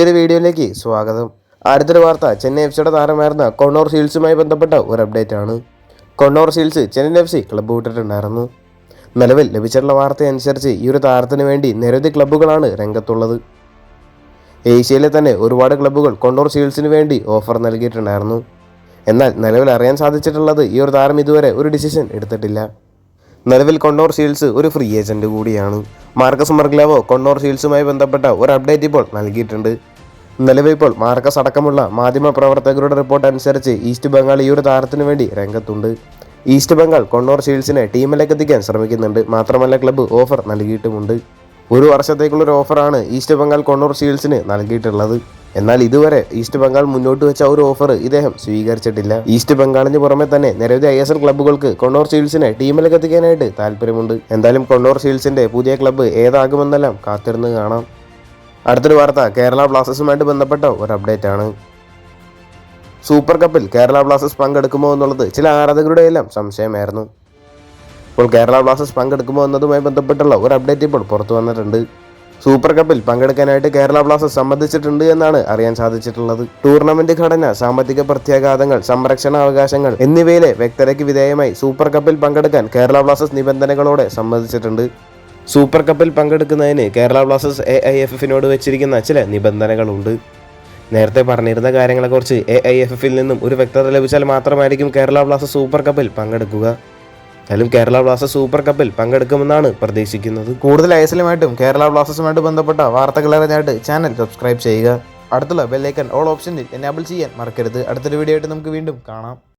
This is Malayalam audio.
പുതിയൊരു വീഡിയോയിലേക്ക് സ്വാഗതം. അടുത്തൊരു വാർത്ത ചെന്നൈ എഫ് സിയുടെ താരമായിരുന്ന കൊണ്ണൂർ സീൽസുമായി ബന്ധപ്പെട്ട ഒരു അപ്ഡേറ്റ് ആണ്. Connor Shields Chennai F C club വിട്ടിട്ടുണ്ടായിരുന്നു. നിലവിൽ ലഭിച്ചിട്ടുള്ള വാർത്തയനുസരിച്ച് ഈ ഒരു താരത്തിന് വേണ്ടി നിരവധി ക്ലബ്ബുകളാണ് രംഗത്തുള്ളത്. ഏഷ്യയിലെ തന്നെ ഒരുപാട് ക്ലബ്ബുകൾ കൊണ്ണൂർ സീൽസിന് വേണ്ടി ഓഫർ നൽകിയിട്ടുണ്ടായിരുന്നു. എന്നാൽ നിലവിൽ അറിയാൻ സാധിച്ചിട്ടുള്ളത് ഈ ഒരു താരം ഇതുവരെ ഒരു ഡിസിഷൻ എടുത്തിട്ടില്ല. നിലവിൽ കൊണ്ണൂർ സീൽസ് ഒരു ഫ്രീ ഏജന്റ് കൂടിയാണ്. മാർക്കസ് മർഗ്ലാവോ കൊണ്ണൂർ സീൽസുമായി ബന്ധപ്പെട്ട ഒരു അപ്ഡേറ്റ് ഇപ്പോൾ നൽകിയിട്ടുണ്ട്. നിലവിൽ ഇപ്പോൾ മാർക്കസ് അടക്കമുള്ള മാധ്യമ പ്രവർത്തകരുടെ റിപ്പോർട്ട് അനുസരിച്ച് ഈസ്റ്റ് ബംഗാൾ ഈ ഒരു താരത്തിനു വേണ്ടി രംഗത്തുണ്ട്. ഈസ്റ്റ് ബംഗാൾ കൊണ്ണൂർ ഷീൽസിനെ ടീമിലേക്ക് എത്തിക്കാൻ ശ്രമിക്കുന്നുണ്ട്. മാത്രമല്ല ക്ലബ്ബ് ഓഫർ നൽകിയിട്ടുമുണ്ട്. ഒരു വർഷത്തേക്കുള്ളൊരു ഓഫറാണ് ഈസ്റ്റ് ബംഗാൾ കൊണ്ണൂർ ഷീൽസിന് നൽകിയിട്ടുള്ളത്. എന്നാൽ ഇതുവരെ ഈസ്റ്റ് ബംഗാൾ മുന്നോട്ട് വെച്ച ഒരു ഓഫർ ഇദ്ദേഹം സ്വീകരിച്ചിട്ടില്ല. ഈസ്റ്റ് ബംഗാളിന് പുറമെ തന്നെ നിരവധി ഐ എസ് എൽ ക്ലബ്ബുകൾക്ക് കൊണ്ണൂർ ഷീൽസിനെ ടീമിലേക്ക് എത്തിക്കാനായിട്ട് താല്പര്യമുണ്ട് എന്തായാലും കൊണ്ണൂർ ഷീൽസിന്റെ പുതിയ ക്ലബ്ബ് ഏതാകുമെന്നെല്ലാം കാത്തിരുന്ന് കാണാം. അടുത്തൊരു വാർത്ത. കേരള ബ്ലാസ്റ്റേഴ്സുമായിട്ട് ബന്ധപ്പെട്ട ഒരു അപ്ഡേറ്റ് ആണ്. സൂപ്പർ കപ്പിൽ കേരള ബ്ലാസ്റ്റേഴ്സ് പങ്കെടുക്കുമോ എന്നുള്ളത് ചില ആരാധകരുടെ എല്ലാം സംശയമായിരുന്നു. ഇപ്പോൾ കേരള ബ്ലാസ്റ്റേഴ്സ് പങ്കെടുക്കുമോ എന്നതുമായി ബന്ധപ്പെട്ടുള്ള ഒരു അപ്ഡേറ്റ് ഇപ്പോൾ പുറത്തു വന്നിട്ടുണ്ട്. സൂപ്പർ കപ്പിൽ പങ്കെടുക്കാനായിട്ട് കേരള ബ്ലാസ്റ്റേഴ്സ് സമ്മതിച്ചിട്ടുണ്ട് എന്നാണ് അറിയാൻ സാധിച്ചിട്ടുള്ളത്. ടൂർണമെന്റ് ഘടന സാമ്പത്തിക പ്രത്യാഘാതങ്ങൾ സംരക്ഷണ അവകാശങ്ങൾ എന്നിവയിലെ വ്യക്തതയ്ക്ക് വിധേയമായി സൂപ്പർ കപ്പിൽ പങ്കെടുക്കാൻ കേരള ബ്ലാസ്റ്റേഴ്സ് നിബന്ധനകളോടെ സമ്മതിച്ചിട്ടുണ്ട്. സൂപ്പർ കപ്പിൽ പങ്കെടുക്കുന്നതിന് Kerala Blasters A I F എഫിനോട് വെച്ചിരിക്കുന്ന ചില നിബന്ധനകളുണ്ട്. നേരത്തെ പറഞ്ഞിരുന്ന കാര്യങ്ങളെക്കുറിച്ച് എ ഐ എഫ് എഫിൽ നിന്നും ഒരു വ്യക്തത ലഭിച്ചാൽ മാത്രമായിരിക്കും കേരള ബ്ലാസ്റ്റേഴ്സ് സൂപ്പർ കപ്പിൽ പങ്കെടുക്കുക. എന്തായാലും കേരള ബ്ലാസ്റ്റേഴ്സ് സൂപ്പർ കപ്പിൽ പങ്കെടുക്കുമെന്നാണ് പ്രതീക്ഷിക്കുന്നത്. കൂടുതൽ ഐഎസ്എല്ലുമായിട്ടും കേരള ബ്ലാസ്റ്റേഴ്സുമായിട്ട് ബന്ധപ്പെട്ട വാർത്തകൾ അറിഞ്ഞായിട്ട് ചാനൽ സബ്സ്ക്രൈബ് ചെയ്യുക. അടുത്തുള്ള ബെല്ലൈക്കൻ ഓൾ ഓപ്ഷനിൽ എനാബിൾ ചെയ്യാൻ മറക്കരുത്. അടുത്തൊരു വീഡിയോ ആയിട്ട് നമുക്ക് വീണ്ടും കാണാം.